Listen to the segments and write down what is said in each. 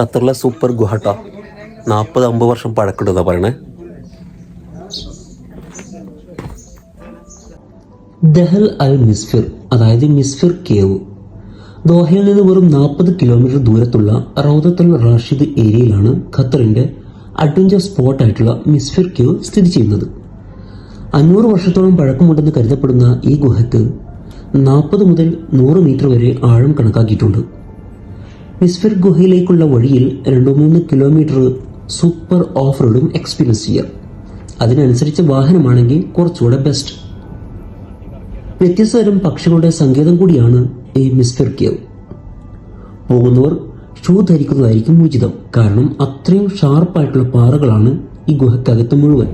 ഖത്തറിലെ സൂപ്പർ ഗുഹട്ട. നാൽപ്പത് അമ്പത് വർഷം പഴക്കമുണ്ടെന്നാ പറയണേ. ദഹൽ അൽ മിസ്ഫിർ അതായത് മിസ്ഫിർ കേവ്. ദോഹയിൽ നിന്ന് വെറും നാൽപ്പത് കിലോമീറ്റർ ദൂരത്തുള്ള റൗദത്തുൽ റാഷിദ് ഏരിയയിലാണ് ഖത്തറിന്റെ അഡ്വഞ്ചർ സ്പോട്ടായിട്ടുള്ള മിസ്ഫിർ കേവ് സ്ഥിതി ചെയ്യുന്നത്. അഞ്ഞൂറ് വർഷത്തോളം പഴക്കമുണ്ടെന്ന് കരുതപ്പെടുന്ന ഈ ഗുഹയ്ക്ക് നാൽപ്പത് മുതൽ നൂറ് മീറ്റർ വരെ ആഴം കണക്കാക്കിയിട്ടുണ്ട്. മിസ്ഫിർ ഗുഹയിലേക്കുള്ള വഴിയിൽ രണ്ടു മൂന്ന് കിലോമീറ്റർ സൂപ്പർ ഓഫ് റോഡും എക്സ്പീരിയൻസ് ചെയ്യാം. അതിനനുസരിച്ച് വാഹനമാണെങ്കിൽ കുറച്ചുകൂടെ ബെസ്റ്റ്. വ്യത്യസ്ത തരം പക്ഷികളുടെ സങ്കേതം കൂടിയാണ് ഈ മിസ്ഫിർ കേവ്. പോകുന്നവർ ഷൂ ധരിക്കുന്നതായിരിക്കും ഉചിതം. കാരണം അത്രയും ഷാർപ്പായിട്ടുള്ള പാറകളാണ് ഈ ഗുഹക്കകത്ത് മുഴുവൻ.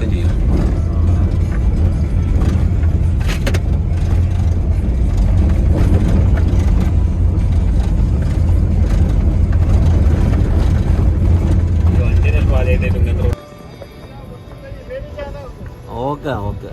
പൊട്ടും ചെയ്യും ഓക്കെ ഓക്കെ.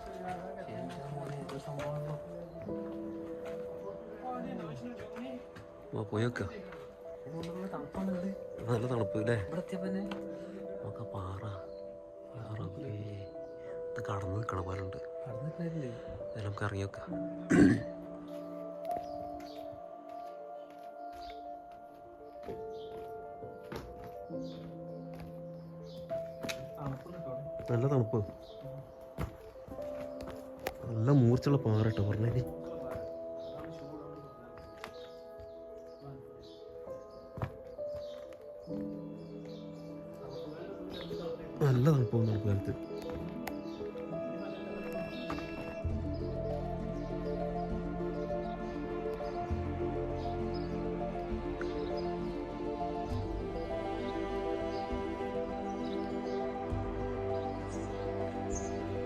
പോയൊക്കെ നല്ല തണുപ്പ് അല്ലേ നമുക്ക് പാറ ഇത് കടന്ന് നിൽക്കണ പോലെ ഉണ്ട്. നമുക്ക് ഇറങ്ങിയൊക്കെ നല്ല തണുപ്പ്. നല്ല മൂർച്ചുള്ള പാറ കേട്ടോ പറഞ്ഞേ. നല്ല തണുപ്പം തണുപ്പ് കാലത്ത്.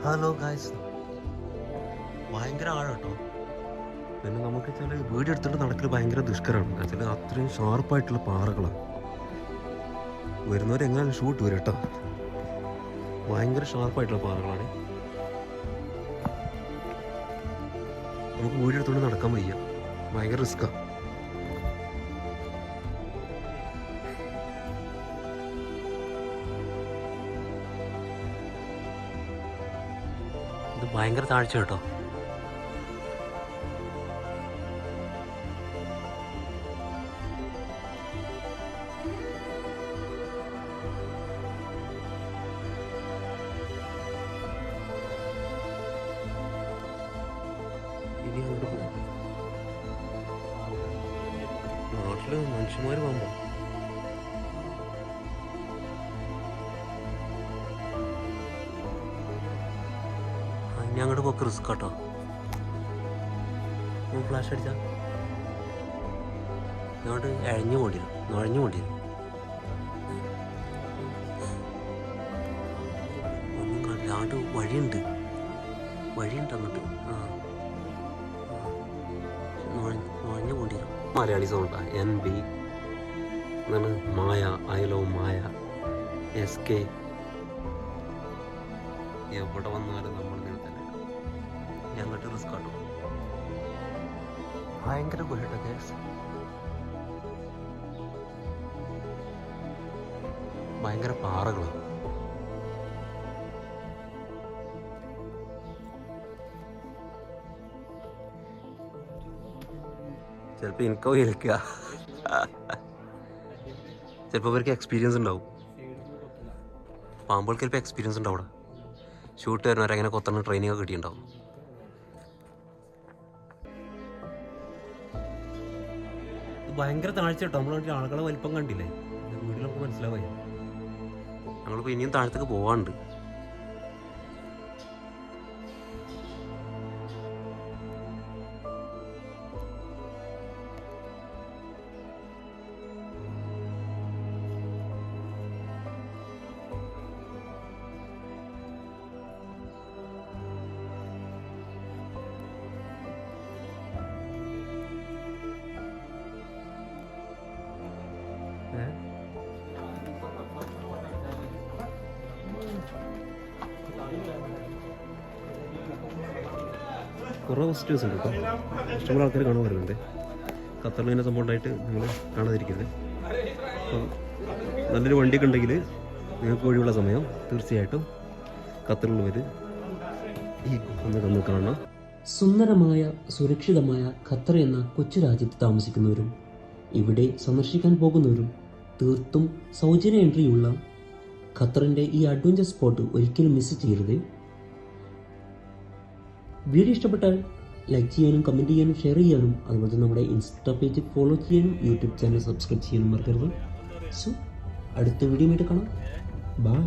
ഹലോ ഗായ്സ് ഭയങ്കര ആഴം കേട്ടോ പിന്നെ നമുക്ക് ചില വീട് എടുത്തിട്ട് നടക്കൽ ഭയങ്കര ദുഷ്കരമാണ് അതിൽ അത്രയും ഷാർപ്പായിട്ടുള്ള പാറകളാണ് വരുന്നവർ എങ്ങനെയാണ് ഷൂട്ട് വരും കേട്ടോ. ഭയങ്കര ഷാർപ്പായിട്ടുള്ള പാറകളാണ്. നമുക്ക് വീട് എടുത്തുകൊണ്ട് നടക്കാൻ വയ്യ. ഭയങ്കര റിസ്ക്കാണ് ഇത് ഭയങ്കര താഴ്ച കേട്ടോ. ഇനി അങ്ങോട്ട് പോകും. നാട്ടിൽ മനുഷ്യന്മാർ പോകുമ്പോ ഇനി അങ്ങോട്ട് പോക്ക് റിസ്ക് കേട്ടോ ഫ്ലാഷ് അടിച്ചാ. ഇങ്ങോട്ട് ഇഴഞ്ഞു കൊണ്ടിരും നുഴഞ്ഞു കൊണ്ടിരും വഴിയുണ്ട്. വഴിയുണ്ട് അങ്ങോട്ട്. ആ. മലയാളി സൗണ്ടാ എൻ ബി എന്താണ്? Maya I love Maya S K എവിടെ വന്നാലും നമ്മൾ ഇങ്ങനെ തന്നെ. ഞങ്ങട്ട് റിസ്ക് ആട്ടോ. ഭയങ്കര ഗുഹട്ടോ കേസ് ഭയങ്കര പാറകളാണ് ചിലപ്പോൾ എനിക്കോ കേൾക്കുക ചിലപ്പോൾ അവർക്ക് എക്സ്പീരിയൻസ് ഉണ്ടാവും. പാമ്പുകൾക്ക് ചിലപ്പോൾ എക്സ്പീരിയൻസ് ഉണ്ടാവും അവിടെ. ഷൂട്ട് വരുന്നവരെ അങ്ങനെ കൊത്തണ ട്രെയിനിങ് ഒക്കെ കിട്ടിയിട്ടുണ്ടാവും. ഭയങ്കര താഴ്ച കേട്ടോ. നമ്മൾ ആളുകളെ വലിപ്പം കണ്ടില്ലേ? വീട്ടിലൊക്കെ മനസ്സിലാവുക ഞങ്ങളിപ്പോൾ ഇനിയും താഴത്തേക്ക് പോവാണ്ട് കുറേ വിസിറ്റേഴ്സ് ഉണ്ട് കേട്ടോ. ഇഷ്ടംപോലെ ആൾക്കാർ കാണാൻ വരുന്നുണ്ട്. ഖത്തറിൽ ഇങ്ങനെ നിങ്ങൾ കാണാതിരിക്കരുത്. അപ്പോൾ നല്ലൊരു വണ്ടിയൊക്കെ ഉണ്ടെങ്കിൽ നിങ്ങൾക്ക് ഒഴിവുള്ള സമയം തീർച്ചയായിട്ടും ഖത്തറിൽ വരും. ഈ ഒന്ന് കന്ന് കാണണം. സുന്ദരമായ സുരക്ഷിതമായ ഖത്തർ എന്ന കൊച്ചു രാജ്യത്ത് താമസിക്കുന്നവരും ഇവിടെ സന്ദർശിക്കാൻ പോകുന്നവരും തീർത്തും സൗജന്യ എൻട്രിയുള്ള ഖത്തറിന്റെ ഈ അഡ്വഞ്ചർ സ്പോട്ട് ഒരിക്കലും മിസ് ചെയ്യരുത്. വീഡിയോ ഇഷ്ടപ്പെട്ടാൽ ലൈക്ക് ചെയ്യാനും കമന്റ് ചെയ്യാനും ഷെയർ ചെയ്യാനും അതുപോലെ നമ്മുടെ ഇൻസ്റ്റാ പേജ് ഫോളോ ചെയ്യാനും യൂട്യൂബ് ചാനൽ സബ്സ്ക്രൈബ് ചെയ്യാനും മറക്കരുത്. സോ അടുത്ത വീഡിയോ കാണാം. ബൈ